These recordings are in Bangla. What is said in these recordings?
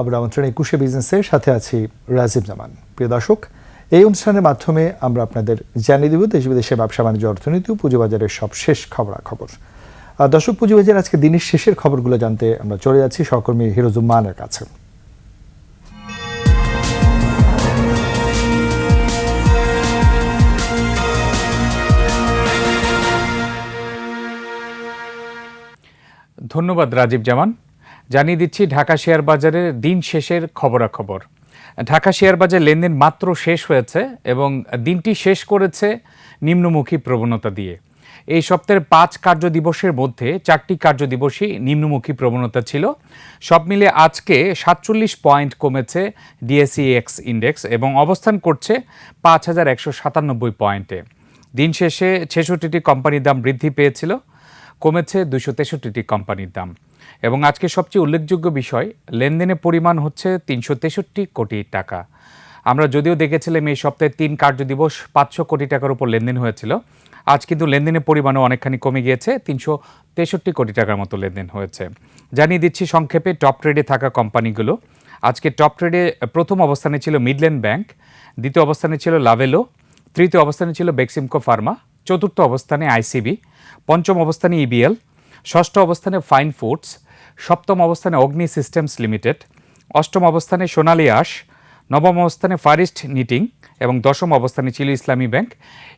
আমরা আমন্ত্রণ একুশে বিজনেসের সাথে আছি রাজীব জামান। প্রিয় দর্শক, এই অনুষ্ঠানের মাধ্যমে আমরা আপনাদের জানিয়ে দেব দেশ বিদেশে ব্যবসা, বাণিজ্য, অর্থনীতি ও পুঁজিবাজারের সব শেষ খবরাখবর দর্শক, পুঁজিবাজার আজকে দিনের শেষের খবরগুলো জানতে আমরা চলে যাচ্ছি সহকর্মী হিরোজুম্মানের কাছে। ধন্যবাদ রাজীব জামান। জানিয়ে দিচ্ছি, ঢাকা শেয়ার বাজারের দিন শেষের খবরাখবর। ঢাকা শেয়ার বাজার লেনদেন মাত্র শেষ হয়েছে এবং দিনটি শেষ করেছে নিম্নমুখী প্রবণতা দিয়ে। এই সপ্তাহের পাঁচ কার্য দিবসের মধ্যে চারটি কার্য দিবসই নিম্নমুখী প্রবণতা ছিল। সব মিলে আজকে সাতচল্লিশ পয়েন্ট কমেছে ডিএসই এক্স ইন্ডেক্স এবং অবস্থান করছে পাঁচ হাজার একশো সাতানব্বই পয়েন্টে। দিন শেষে ছেষট্টিটি কোম্পানির দাম বৃদ্ধি পেয়েছিল, কমেছে দুশো তেষট্টিটি কোম্পানির দাম। এবং আজকে সবচেয়ে উল্লেখযোগ্য বিষয়, লেনদেনের পরিমাণ হচ্ছে তিনশো তেষট্টি কোটি টাকা। আমরা যদিও দেখেছিলাম এই সপ্তাহে তিন কার্য দিবস পাঁচশো কোটি টাকার উপর লেনদেন হয়েছিল। আজ কিন্তু লেনদেনের পরিমাণও অনেকখানি কমে গিয়েছে, তিনশো তেষট্টি কোটি টাকার মতো লেনদেন হয়েছে। জানিয়ে দিচ্ছি সংক্ষেপে, টপ ট্রেডে থাকা কোম্পানিগুলো। আজকে টপ ট্রেডে প্রথম অবস্থানে ছিল মিডল্যান্ড ব্যাংক, দ্বিতীয় অবস্থানে ছিল লাভেলো, তৃতীয় অবস্থানে ছিল বেক্সিমকো ফার্মা, চতুর্থ অবস্থানে আইসিবি, পঞ্চম অবস্থানে ইবিএল ষষ্ঠ অবস্থানে ফাইন ফুডস, সপ্তম অবস্থানে অগ্নি সিস্টেমস লিমিটেড, অষ্টম অবস্থানে সোনালী আশ, নবম অবস্থানে ফারিস্ট নিটিং এবং দশম অবস্থানে ছিল ইসলামী ব্যাংক।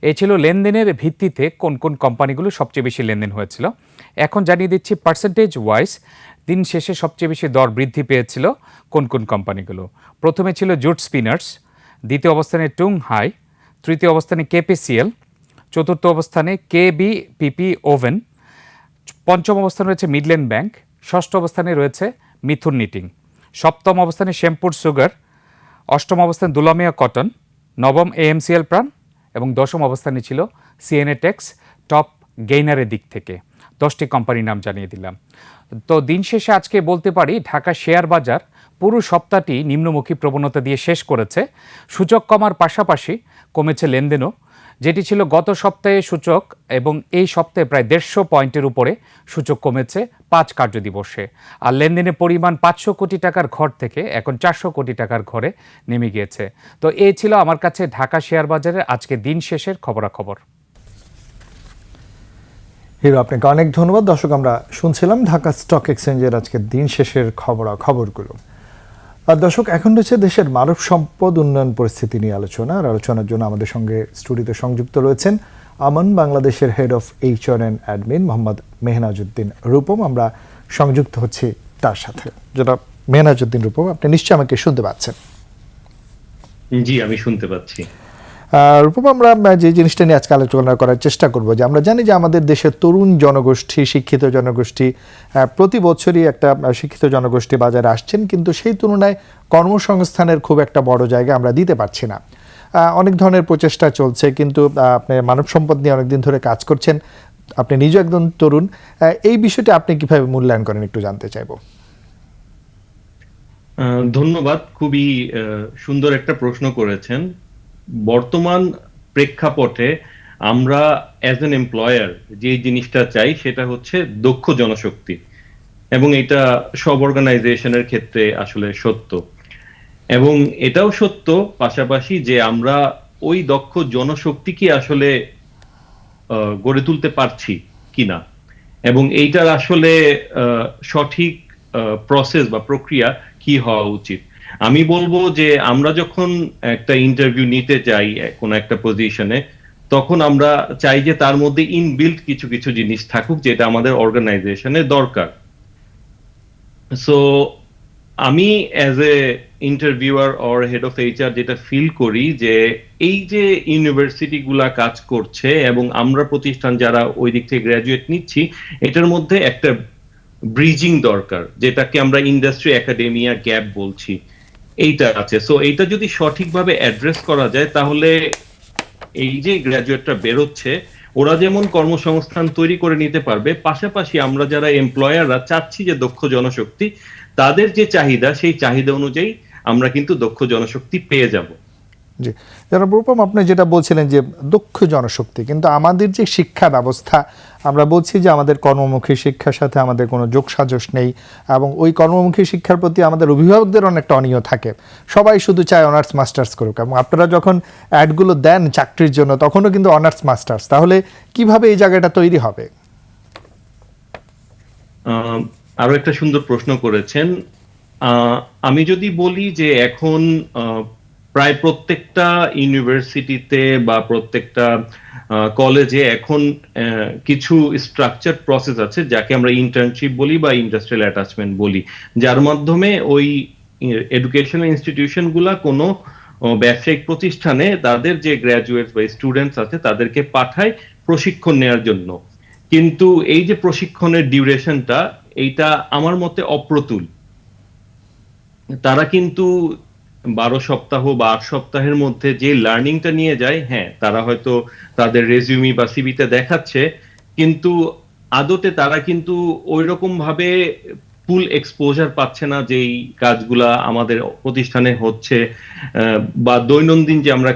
এই ছিল লেনদেনের ভিত্তিতে কোন কোন কোম্পানিগুলো সবচেয়ে বেশি লেনদেন হয়েছিল। এখন জানিয়ে দিচ্ছি পার্সেন্টেজ ওয়াইজ দিন শেষে সবচেয়ে বেশি দর বৃদ্ধি পেয়েছিল কোন কোন কোম্পানিগুলো। প্রথমে ছিল জুট স্পিনার্স, দ্বিতীয় অবস্থানে টুং হাই, তৃতীয় অবস্থানে কেপিসিএল, চতুর্থ অবস্থানে কে বি পিপি ওভেন পঞ্চম অবস্থানে রয়েছে মিডল্যান্ড ব্যাংক, ষষ্ঠ অবস্থানে রয়েছে মিথুন নিটিং। সপ্তম অবস্থানে শ্যাম্পুর সুগার, অষ্টম অবস্থানে দুলামিয়া কটন, নবম এএমসিএল প্রাণ এবং দশম অবস্থানে ছিল সিএনএ টেক্স টপ গেইনারের দিক থেকে। দশটি কোম্পানির নাম জানিয়ে দিলাম। তো দিন শেষে আজকে বলতে পারি, ঢাকা শেয়ার বাজার পুরো সপ্তাহটি নিম্নমুখী প্রবণতা দিয়ে শেষ করেছে। সূচক কমার পাশাপাশি কমেছে লেনদেনও। যেটি ছিল গত সপ্তাহে সূচক এবং এই সপ্তাহে প্রায় দেড়শো পয়েন্টের উপরে সূচক কমেছে পাঁচ কার্য দিবসে। আর লেনদেনের পরিমাণ পাঁচশো কোটি টাকার ঘর থেকে এখন চারশো কোটি টাকার ঘরে নেমে গিয়েছে। তো এই ছিল আমার কাছে ঢাকা শেয়ার বাজারের আজকে দিন শেষের খবরাখবর। হিরো, আপনাকে অনেক ধন্যবাদ। দর্শক, আমরা শুনছিলাম ঢাকা স্টক এক্সচেঞ্জের আজকে দিন শেষের খবরা খবরগুলো আর দর্শক, এখন রয়েছে দেশের মানব সম্পদ উন্নয়ন পরিস্থিতি নিয়ে আলোচনা। আর আলোচনার জন্য আমাদের সঙ্গে স্টুডিওতে সংযুক্ত রয়েছেন আমন বাংলাদেশের head of H HR and admin Mohammad Mehnajuddin Rupam. আমরা সংযুক্ত হচ্ছি তার সাথে। যেটা মেহনাজুদ্দিন রূপম, আপনি নিশ্চয়ই আমাকে শুনতে পাচ্ছেন। জি, আমি শুনতে পাচ্ছি। রূপম, আমরা যে জিনিসটা নিয়ে আজকে আলোচনা করার চেষ্টা করব, যে আমরা জানি যে আমাদের দেশের তরুণ জনগোষ্ঠী, শিক্ষিত জনগোষ্ঠী প্রতি বছরই একটা শিক্ষিত জনগোষ্ঠী বাজারে আসছেন, কিন্তু সেই তুলনায় কর্মসংস্থানের খুব একটা বড় জায়গা আমরা দিতে পারছি না। অনেক ধরনের প্রচেষ্টা চলছে, কিন্তু আপনি মানব সম্পদ নিয়ে অনেকদিন ধরে কাজ করছেন, আপনি নিজে একজন তরুণ এই বিষয়টি আপনি কীভাবে মূল্যায়ন করেন একটু জানতে চাইব। ধন্যবাদ, খুবই সুন্দর একটা প্রশ্ন করেছেন। বর্তমান প্রেক্ষাপটে আমরা অ্যাজ এন এমপ্লয়ার যে জিনিসটা চাই সেটা হচ্ছে দক্ষ জনশক্তি। এবং এটা সব অর্গানাইজেশনের ক্ষেত্রে আসলে সত্য। এবং এটাও সত্য পাশাপাশি যে আমরা ওই দক্ষ জনশক্তিকে আসলে গড়ে তুলতে পারছি কিনা। এবং এইটার আসলে সঠিক প্রসেস বা প্রক্রিয়া কি হওয়া উচিত। আমি বলব যে আমরা যখন একটা ইন্টারভিউ নিতে চাই কোন একটা পজিশনে তখন আমরা চাই যে তার মধ্যে ইনবিল্ট কিছু কিছু জিনিস থাকুক যেটা আমাদের অর্গানাইজেশনে দরকার। সো আমি as a interviewer or head of HR যেটা ফিল করি যে এই যে ইউনিভার্সিটি গুলা কাজ করছে এবং আমরা প্রতিষ্ঠান যারা ওই দিক থেকে গ্রাজুয়েট নিচ্ছি, এটার মধ্যে একটা ব্রিজিং দরকার, যেটাকে আমরা ইন্ডাস্ট্রি একাডেমিয়া গ্যাপ বলছি। এইটা আছে। সো এইটা যদি সঠিকভাবে অ্যাড্রেস করা যায়, তাহলে এই যে গ্রাজুয়েটরা বেরোচ্ছে, ওরা যেমন কর্মসংস্থান তৈরি করে নিতে পারবে, পাশাপাশি আমরা যারা এমপ্লয়াররা চাচ্ছি যে দক্ষ জনশক্তি, তাদের যে চাহিদা, সেই চাহিদা অনুযায়ী আমরা কিন্তু দক্ষ জনশক্তি পেয়ে যাব। জি। জনাব রূপম, আপনি যেটা বলছিলেন যে দক্ষ জনশক্তি, কিন্তু আমাদের যে শিক্ষা ব্যবস্থা, আমরা বলছি যে আমাদের কর্মমুখী শিক্ষার সাথে আমাদের কোনো যোগসাজশ নেই এবং ওই কর্মমুখী শিক্ষার প্রতি আমাদের অভিভাবকদের অনেকটা অনীয় থাকে। সবাই শুধু চায় অনার্স, মাস্টার্স করুক এবং আপনারা যখন অ্যাডগুলো দেন চাকরির জন্য, তখনও কিন্তু অনার্স, মাস্টার্স। তাহলে কীভাবে এই জায়গাটা তৈরি হবে? আরও একটা সুন্দর প্রশ্ন করেছেন। আমি যদি বলি যে এখন প্রায় প্রত্যেকটা ইউনিভার্সিটিতে বা প্রত্যেকটা কলেজে এখন কিছু স্ট্রাকচার প্রসেস আছে যাকে আমরা ইন্টার্নশিপ বলি বা ইন্ডাস্ট্রিয়াল অ্যাটাচমেন্ট বলি। যার মাধ্যমে ওই এডুকেশনাল ইনস্টিটিউশনগুলা কোনো ব্যবসায়িক প্রতিষ্ঠানে তাদের যে গ্র্যাজুয়েট বা স্টুডেন্টস আছে তাদেরকে পাঠায় প্রশিক্ষণ নেওয়ার জন্য। কিন্তু এই যে প্রশিক্ষণের ডিউরেশনটা এইটা আমার মতে অপ্রতুল। তারা কিন্তু বারো সপ্তাহ বা আট সপ্তাহের মধ্যে যে লার্নিংটা নিয়ে যায় হ্যাঁ তারা হয়তো তাদের রেজিউমি বা সিবিতে দেখাচ্ছে, কিন্তু আদতে তারা কিন্তু ওই রকম ভাবে ফুল এক্সপোজার পাচ্ছে না যেই কাজগুলা আমাদের প্রতিষ্ঠানে হচ্ছে বা দৈনন্দিন যে আমরা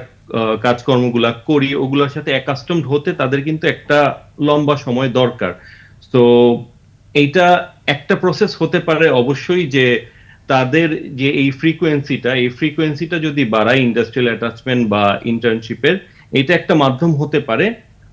কাজকর্মগুলা করি, ওগুলোর সাথে অ্যাকাস্টমড হতে তাদের কিন্তু একটা লম্বা সময় দরকার। তো এইটা একটা প্রসেস হতে পারে অবশ্যই যে তাদের যে এই ফ্রিকোয়েন্সিটা এই ফ্রিকোয়েন্সিটা যদি বাড়ায় ইন্ডাস্ট্রিয়াল অ্যাটাচমেন্ট বা ইন্টার্নশিপের এটা একটা মাধ্যম হতে পারে।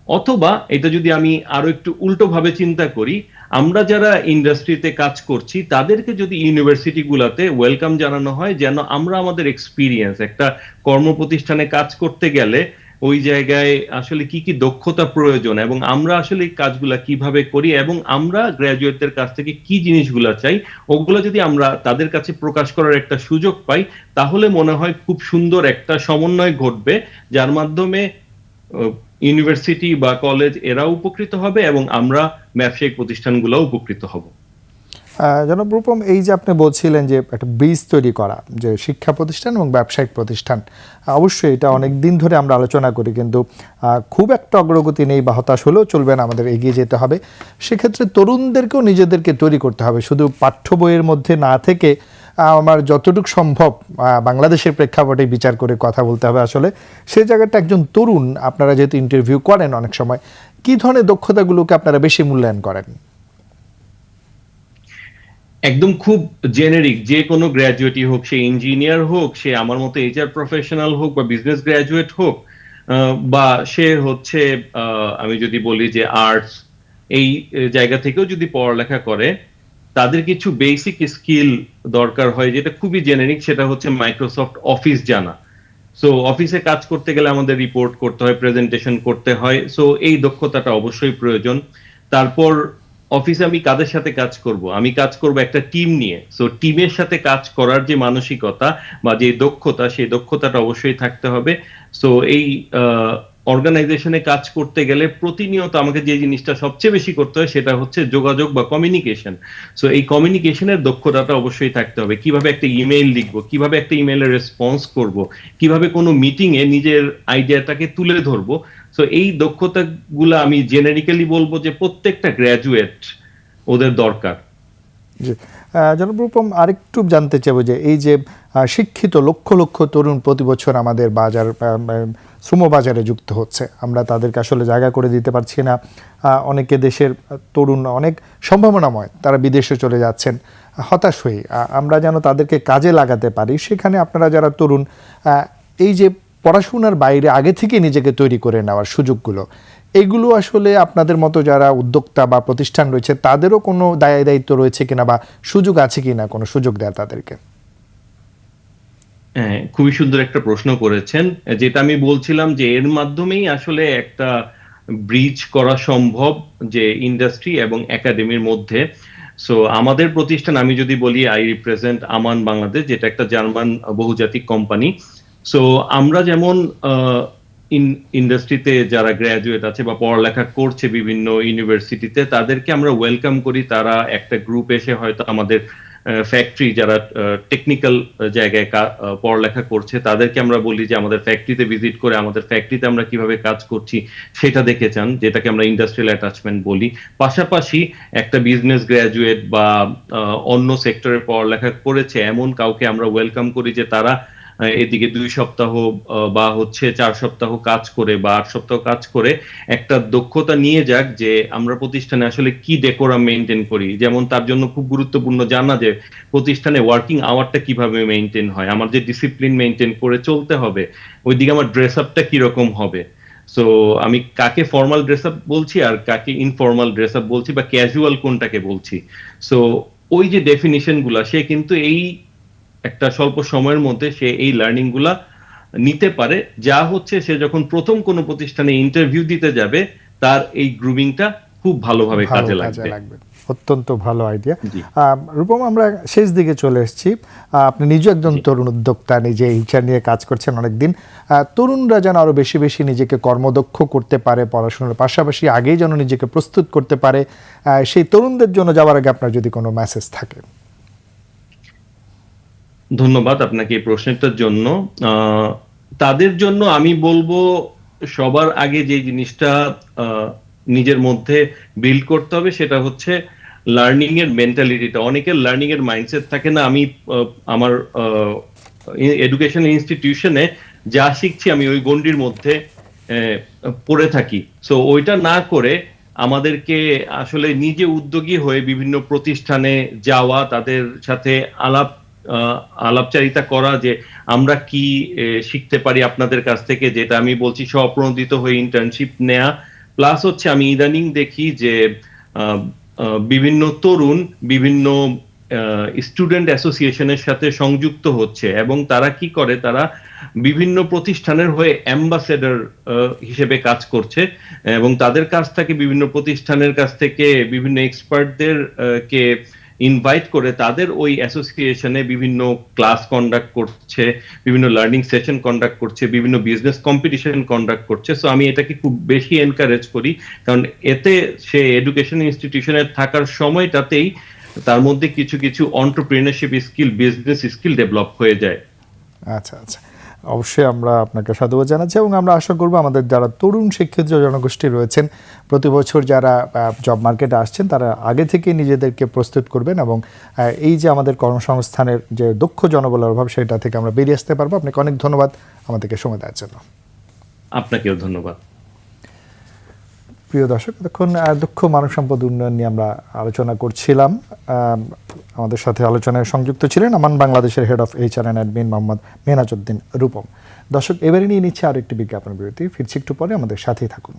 অথবা এটা যদি আমি আরও একটু উল্টো ভাবে চিন্তা করি, আমরা যারা ইন্ডাস্ট্রিতে কাজ করছি, তাদেরকে যদি ইউনিভার্সিটি গুলাতে ওয়েলকাম জানানো হয়, যেন আমরা আমাদের এক্সপিরিয়েন্স একটা কর্ম প্রতিষ্ঠানে কাজ করতে গেলে ওই জায়গায় আসলে কি কি দক্ষতা প্রয়োজন এবং আমরা আসলে কাজগুলা কীভাবে করি এবং আমরা গ্রাজুয়েটদের কাছ থেকে কি জিনিসগুলা চাই, ওগুলো যদি আমরা তাদের কাছে প্রকাশ করার একটা সুযোগ পাই, তাহলে মনে হয় খুব সুন্দর একটা সমন্বয় ঘটবে, যার মাধ্যমে ইউনিভার্সিটি বা কলেজ এরা উপকৃত হবে এবং আমরা ব্যবসায়িক প্রতিষ্ঠানগুলো উপকৃত হব। জনাব রূপম, এই যে আপনি বলছিলেন যে একটা ব্রিজ তৈরি করা, যে শিক্ষা প্রতিষ্ঠান এবং ব্যবসায়িক প্রতিষ্ঠান অবশ্যই এটা অনেক দিন ধরে আমরা আলোচনা করি, কিন্তু খুব একটা অগ্রগতি নেই, বা হতাশ হলেও চলবে না, আমাদের এগিয়ে যেতে হবে। সেক্ষেত্রে তরুণদেরকেও নিজেদেরকে তৈরি করতে হবে, শুধু পাঠ্য বইয়ের মধ্যে না থেকে আমার যতটুকু সম্ভব বাংলাদেশের প্রেক্ষাপটে বিচার করে কথা বলতে হবে আসলে। সেই জায়গাটা একজন তরুণ, আপনারা যেহেতু ইন্টারভিউ করেন অনেক সময়, কী ধরনের দক্ষতাগুলোকে আপনারা বেশি মূল্যায়ন করেন? একদম খুব জেনেরিক যে কোনো গ্র্যাজুয়েটই হোক, সে ইঞ্জিনিয়ার হোক, সে আমার মতো এইচআর প্রফেশনাল হোক বা বিজনেস গ্র্যাজুয়েট হোক বা সে হচ্ছে আমি যদি বলি যে আর্টস এই জায়গা থেকেও যদি পড়ালেখা করে, তাদের কিছু বেসিক স্কিল দরকার হয় যেটা খুবই জেনেরিক সেটা হচ্ছে মাইক্রোসফট অফিস জানা। সো অফিসে কাজ করতে গেলে আমাদের রিপোর্ট করতে হয় প্রেজেন্টেশন করতে হয়। সো এই দক্ষতাটা অবশ্যই প্রয়োজন। তারপর অফিসে আমি কাদের সাথে কাজ করব? আমি কাজ করব একটা টিম নিয়ে। সো টিমের সাথে কাজ করার যে মানসিকতা বা যে দক্ষতা, সেই দক্ষতাটা অবশ্যই থাকতে হবে। সো এই অর্গানাইজেশনে কাজ করতে গেলে প্রতিনিয়ত আমাকে যে জিনিসটা সবচেয়ে বেশি করতে হয় সেটা হচ্ছে যোগাযোগ বা কমিউনিকেশন সো এই কমিউনিকেশনের দক্ষতাটা অবশ্যই থাকতে হবে। কীভাবে একটা ইমেইল লিখব? কীভাবে একটা ইমেইলের রেসপন্স করব? কীভাবে কোনো মিটিং এ নিজের আইডিয়াটাকে তুলে ধরবো? সো এই দক্ষতাগুলো আমি জেনারিক্যালি বলব যে প্রত্যেকটা গ্র্যাজুয়েট ওদের দরকার। জি আহ, জনাব রূপম আরেকটু জানতে চাইব যে এই যে শিক্ষিত লক্ষ লক্ষ তরুণ প্রতি বছর আমাদের বাজার শ্রম বাজারে যুক্ত হচ্ছে। আমরা তাদেরকে আসলে জায়গা করে দিতে পারছি না। অনেকে দেশের তরুণ অনেক সম্ভাবনাময় তারা বিদেশে চলে যাচ্ছেন হতাশ হয়ে। আমরা যেন তাদেরকে কাজে লাগাতে পারি সেখানে আপনারা যারা তরুণ এই যে পড়াশোনার বাইরে আগে থেকে নিজেকে তৈরি করে নেওয়ার সুযোগগুলো এগুলো আসলে আপনাদের মতো যারা উদ্যোক্তা বা প্রতিষ্ঠান রয়েছে, তাদেরও কোনো দায় দায়িত্ব রয়েছে কিনা বা সুযোগ আছে কিনা, কোনো সুযোগ দেয় তাদেরকে? হ্যাঁ খুবই সুন্দর একটা প্রশ্ন করেছেন। যেটা আমি বলছিলাম যে এর মাধ্যমেই আসলে একটা ব্রিজ করা সম্ভব যে ইন্ডাস্ট্রি এবং একাডেমির মধ্যে। সো আমাদের প্রতিষ্ঠান, আমি যদি বলি আই রিপ্রেজেন্ট আমান বাংলাদেশ যেটা একটা জার্মান বহুজাতিক কোম্পানি সো আমরা যেমন ইন্ডাস্ট্রিতে যারা গ্র্যাজুয়েট আছে বা পড়ালেখা করছে বিভিন্ন ইউনিভার্সিটিতে তাদেরকে আমরা ওয়েলকাম করি। তারা একটা গ্রুপ এসে হয়তো আমাদের ফ্যাক্টরি যারা টেকনিক্যাল জায়গায় পড়ালেখা করছে, তাদেরকে আমরা বলি যে আমাদের ফ্যাক্টরিতে ভিজিট করে আমাদের ফ্যাক্টরিতে আমরা কীভাবে কাজ করছি, সেটা দেখে চান, যেটাকে আমরা ইন্ডাস্ট্রিয়াল অ্যাটাচমেন্ট বলি। পাশাপাশি একটা বিজনেস গ্র্যাজুয়েট বা অন্য সেক্টরে পড়ালেখা করেছে, এমন কাউকে আমরা ওয়েলকাম করি যে তারা এদিকে দুই সপ্তাহ বা হচ্ছে চার সপ্তাহ কাজ করে বা আট সপ্তাহ কাজ করে একটা দক্ষতা নিয়ে যাক যে আমরা প্রতিষ্ঠানে আসলে কি ডেকোরাম মেনটেন করি। যেমন তার জন্য খুব গুরুত্বপূর্ণ জানা যে প্রতিষ্ঠানে ওয়ার্কিং আওয়ারটা কীভাবে মেনটেন হয়, আমার যে ডিসিপ্লিন মেনটেন করে চলতে হবে, ওইদিকে আমার ড্রেস আপটা কীরকম হবে। সো আমি কাকে ফর্মাল ড্রেস আপ বলছি আর কাকে ইনফর্মাল ড্রেস আপ বলছি বা ক্যাজুয়াল কোনটাকে বলছি। সো ওই যে ডেফিনিশনগুলা, সে কিন্তু এই একটা স্বল্প সময়ের মধ্যে সে এই লার্নিংগুলা নিতে পারে। যা হচ্ছে সে যখন প্রথম কোনো প্রতিষ্ঠানে ইন্টারভিউ দিতে যাবে তার এই গ্রুমিংটা খুব ভালোভাবে ভালো কাজে লাগবে। অত্যন্ত ভালো আইডিয়া রূপম আমরা শেষ দিকে চলে এসেছি। আপনি নিজে একজন তরুণ উদ্যোক্তা নিজে এইচআর নিয়ে কাজ করছেন অনেকদিন। তরুণরা যেন আরও বেশি বেশি নিজেকে কর্মদক্ষ করতে পারে পড়াশোনার পাশাপাশি আগেই যেন নিজেকে প্রস্তুত করতে পারে সেই তরুণদের জন্য যাওয়ার আগে আপনার যদি কোনো মেসেজ থাকে। ধন্যবাদ আপনাকে এই প্রশ্নটার জন্য। তাদের জন্য আমি বলব সবার আগে যে জিনিসটা নিজের মধ্যে বিল্ড করতে হবে সেটা হচ্ছে লার্নিং এর মেন্টালিটিটা অনেকের লার্নিং এর মাইন্ডসেট থাকে না। আমি আমার এডুকেশন ইনস্টিটিউশনে যা শিখছি আমি ওই গণ্ডির মধ্যে পড়ে থাকি। সো ওইটা না করে আমাদেরকে আসলে নিজে উদ্যোগী হয়ে বিভিন্ন প্রতিষ্ঠানে যাওয়া, তাদের সাথে আলাপ আলাপচারিতা করা যে আমরা কি শিখতে পারি আপনাদের কাছ থেকে, যেটা আমি বলছি স্বপ্রণোদিত হয়ে ইন্টার্নশিপ নেয়া। প্লাস হচ্ছে আমি ইদানিং দেখি যে বিভিন্ন তরুণ, বিভিন্ন স্টুডেন্ট অ্যাসোসিয়েশনের সাথে সংযুক্ত হচ্ছে এবং তারা কি করে, তারা বিভিন্ন প্রতিষ্ঠানের হয়ে অ্যাম্বাসেডর হিসেবে কাজ করছে এবং তাদের কাছ থেকে, বিভিন্ন প্রতিষ্ঠানের কাছ থেকে, বিভিন্ন এক্সপার্টদের কে ইনভাইট করে তাদের ওই অ্যাসোসিয়েশনে বিভিন্ন ক্লাস কন্ডাক্ট করছে, বিভিন্ন লার্নিং সেশন কন্ডাক্ট করছে, বিভিন্ন বিজনেস কম্পিটিশন কন্ডাক্ট করছে। সো আমি এটাকে খুব বেশি এনকারেজ করি। কারণ এতে সে এডুকেশন ইনস্টিটিউশনে থাকার সময়টাতেই তার মধ্যে কিছু কিছু entrepreneurship skill business skill develop হয়ে যায়। আচ্ছা আচ্ছা। অবশ্যই আমরা আপনাকে সাধুবাদ জানাচ্ছি এবং আমরা আশা করব আমাদের যারা তরুণ শিক্ষিত জনগোষ্ঠী রয়েছেন, প্রতি বছর যারা জব মার্কেটে আসছেন, তারা আগে থেকে নিজেদেরকে প্রস্তুত করবেন এবং এই যে আমাদের কর্মসংস্থানের যে দক্ষ জনবলের অভাব, সেটা থেকে আমরা বেরিয়ে আসতে পারব। আপনাকে অনেক ধন্যবাদ আমাদেরকে সময় দেওয়ার জন্য। আপনাকেও ধন্যবাদ। প্রিয় দর্শক, এতক্ষণ দক্ষ মানব সম্পদ উন্নয়ন নিয়ে আমরা আলোচনা করছিলাম। আমাদের সাথে আলোচনায় সংযুক্ত ছিলেন আমান বাংলাদেশের head of HR and admin Mohammad Menajuddin Rupam. দর্শক, এবারে নিয়ে নিচ্ছে আরও একটি বিজ্ঞাপন বিরতি। ফিরছি একটু পরে, আমাদের সাথেই থাকুন।